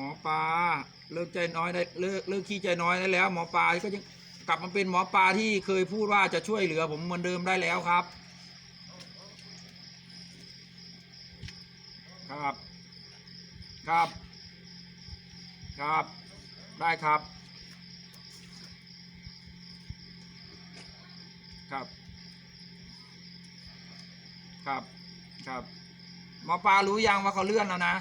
มอปลาเลิกใจน้อยได้เลิกเลิกขี้ใจน้อยได้แล้ว หมอปลาก็ยังกลับมาเป็นหมอปลาที่เคยพูดว่าจะช่วยเหลือผมเหมือนเดิมได้แล้วครับ ครับ ครับ ครับ ได้ครับ ครับ ครับ ครับ หมอปลารู้ยังว่าเขาเลื่อนแล้วนะ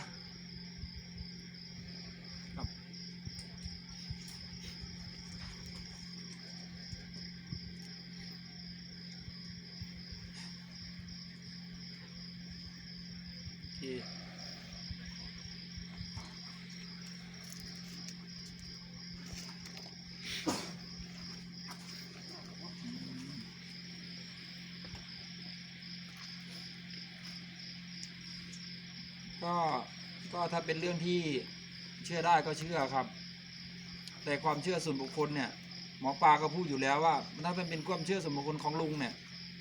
ก็ก็ถ้าเป็นเรื่องที่เชื่อได้ก็เชื่อครับ แต่ความเชื่อส่วนบุคคลเนี่ยหมอปลาก็พูดอยู่แล้วว่า ถ้าเป็นเป็นความเชื่อส่วนบุคคลของลุงเนี่ย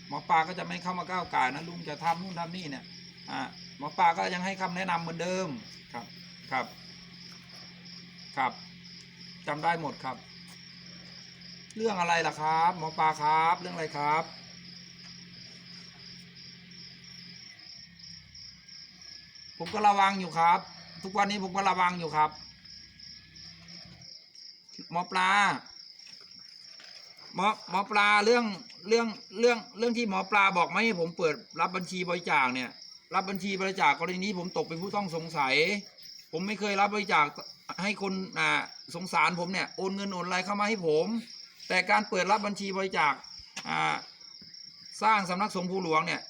หมอปลาก็จะไม่เข้ามาก้าวไก่นะลุงจะทำนู่นทำนี่เนี่ยอ่าหมอปลาก็ยังให้คำแนะนำเหมือนเดิมครับครับ ครับจำได้หมดครับ เรื่องอะไรล่ะครับ หมอปลาครับ เรื่องอะไรครับ ผมก็ระวังอยู่ครับ ทุกวันนี้ผมก็ระวังอยู่ครับ หมอปลาหมอหมอปลาเรื่องเรื่องเรื่องเรื่องที่หมอปลาบอกไม่ให้ผมเปิดรับบัญชีบริจาคเนี่ย รับบัญชีบริจาคกรณีนี้ผมตกเป็นผู้ต้องสงสัย ผมไม่เคยรับบริจาคให้คนอ่าสงสารผมเนี่ยโอนเงินโอนอะไรเข้ามาให้ผม แต่การเปิดรับบัญชีบริจาคอ่าสร้างสำนักสงฆ์ภูหลวงเนี่ย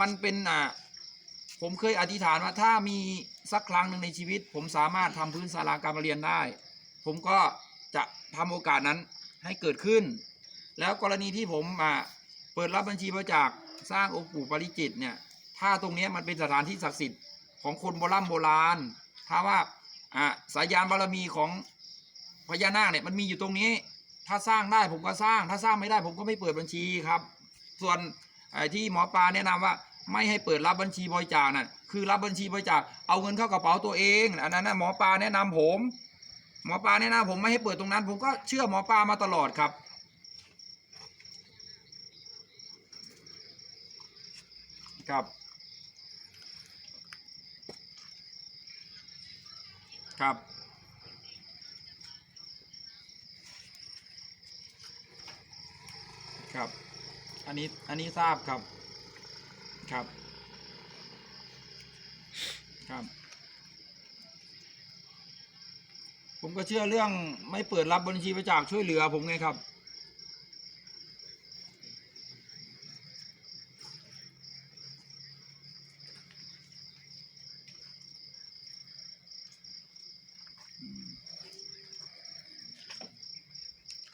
มันเป็นอ่า ผมเคยอธิษฐานว่าถ้ามีสักครั้งหนึ่งในชีวิต ผมสามารถทำพื้นศาลาการเรียนได้ ผมก็จะทำโอกาสนั้นให้เกิดขึ้น แล้วกรณีที่ผมอ่าเปิดรับบัญชีบริจาคสร้างองค์ปู่ปริจิตเนี่ยถ้าตรงนี้มันเป็นสถานที่ศักดิ์สิทธิ์ของคนโบราณโบราณ ถ้าว่าอ่าสายยานบารมีของพญานาคเนี่ยมันมีอยู่ตรงนี้ ถ้าสร้างได้ผมก็สร้าง ถ้าสร้างไม่ได้ผมก็ไม่เปิดบัญชีครับ ส่วนที่หมอปลาแนะนำว่า ไม่ให้เปิดรับบัญชีบริจาคนั่นคือรับบัญชีบริจาคเอาเงินเข้ากระเป๋าตัวเองอันนั้นนะหมอปลาแนะนำผม หมอปลาแนะนำผมไม่ให้เปิดตรงนั้น ผมก็เชื่อหมอปลามาตลอดครับ ครับ ครับครับ อันนี้ อันนี้ทราบครับ ครับ ครับ ผมก็เชื่อเรื่องไม่เปิดรับบัญชีบริจาคช่วยเหลือผมไงครับ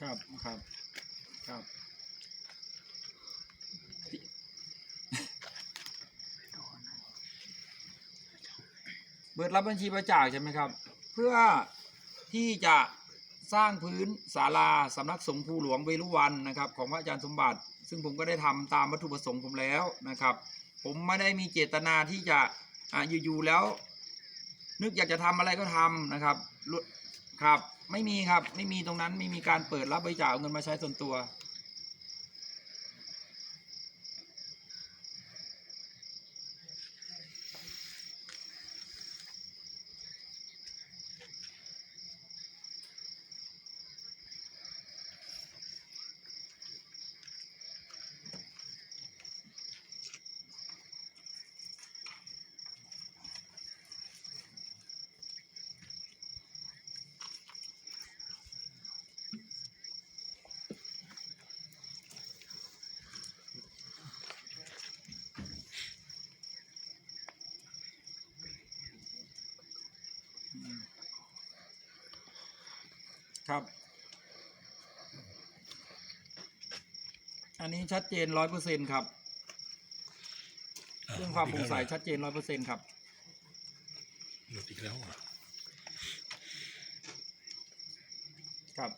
ครับ ครับ ครับ ปิดรับบัญชีบริจาคใช่ไหมครับ เพื่อที่จะสร้างพื้นศาลาสำนักสงฆ์ภูหลวงเวรุวันนะครับ ของพระอาจารย์สมบัติ ซึ่งผมก็ได้ทำตามวัตถุประสงค์ผมแล้วนะครับ ผมไม่ได้มีเจตนาที่จะอ่าอยู่ๆแล้ว นึกอยากจะทำอะไรก็ทำนะครับครับ ไม่มีครับไม่มีตรงนั้นไม่มีการเปิดรับบริจาคเอาเงินมาใช้ส่วนตัว ครับ อันนี้ชัดเจนร้อยเปอร์เซ็นครับ เรื่องความโปร่งใสชัดเจนร้อยเปอร์เซ็นครับ หลุดอีกแล้วอะครับ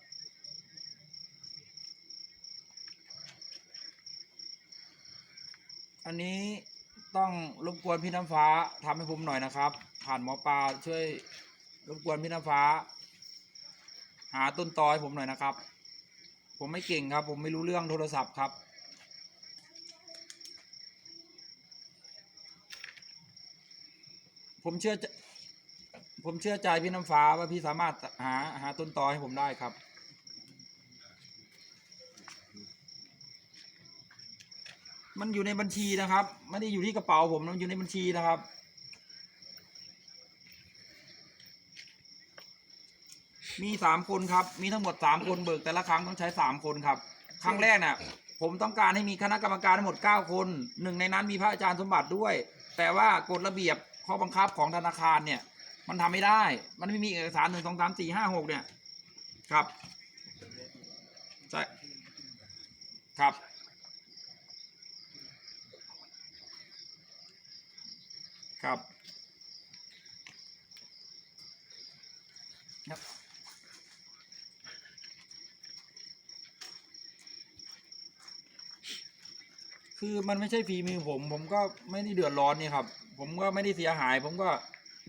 อันนี้ ต้องรบกวนพี่น้ำฟ้าทำให้ผมหน่อยนะครับ ผ่านหมอปลาช่วยรบกวนพี่น้ำฟ้า หาต้นตอให้ผมหน่อยนะครับ ผมไม่เก่งครับ ผมไม่รู้เรื่องโทรศัพท์ครับ ผมเชื่อผมเชื่อใจพี่น้ำฟ้าว่าพี่สามารถหาหาต้นตอให้ผมได้ครับ มันอยู่ในบัญชีนะครับไม่ได้อยู่ที่กระเป๋าผมมันอยู่ในบัญชีนะครับ มีสามคนครับ มีทั้งหมดสามคนเบิกแต่ละครั้งต้องใช้สามคนครับ ครั้งแรกน่ะ ผมต้องการให้มีคณะกรรมการทั้งหมดเก้าคนหนึ่งในนั้นมีพระอาจารย์สมบัติด้วย แต่ว่ากฎระเบียบข้อบังคับของธนาคารเนี่ย มันทำไม่ได้ มันไม่มีเอกสารหนึ่งสองสามสี่ห้าหกเนี่ย ครับใช่ครับ ครับครับคือมันไม่ใช่ฝีมือผม ผมก็ไม่ได้เดือดร้อนนี่ครับ ผมก็ไม่ได้เสียหาย ผมก็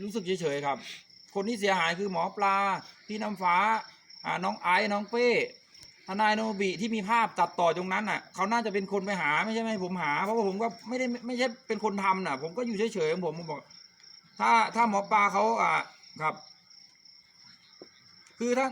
รู้สึกเฉยๆครับ คนที่เสียหายคือหมอปลา พี่น้ำฟ้าอ่าน้องไอ้น้องเป้ ทนายโนบิที่มีภาพตัดต่อตรงนั้นน่ะเขาน่าจะเป็นคนไปหาไม่ใช่ไหมผมหา เพราะว่าผมก็ไม่ได้ไม่ใช่เป็นคนทำน่ะ ผมก็อยู่เฉยๆของผมผมบอก ถ้าถ้าหมอปลาเขาอะครับ คือถ้า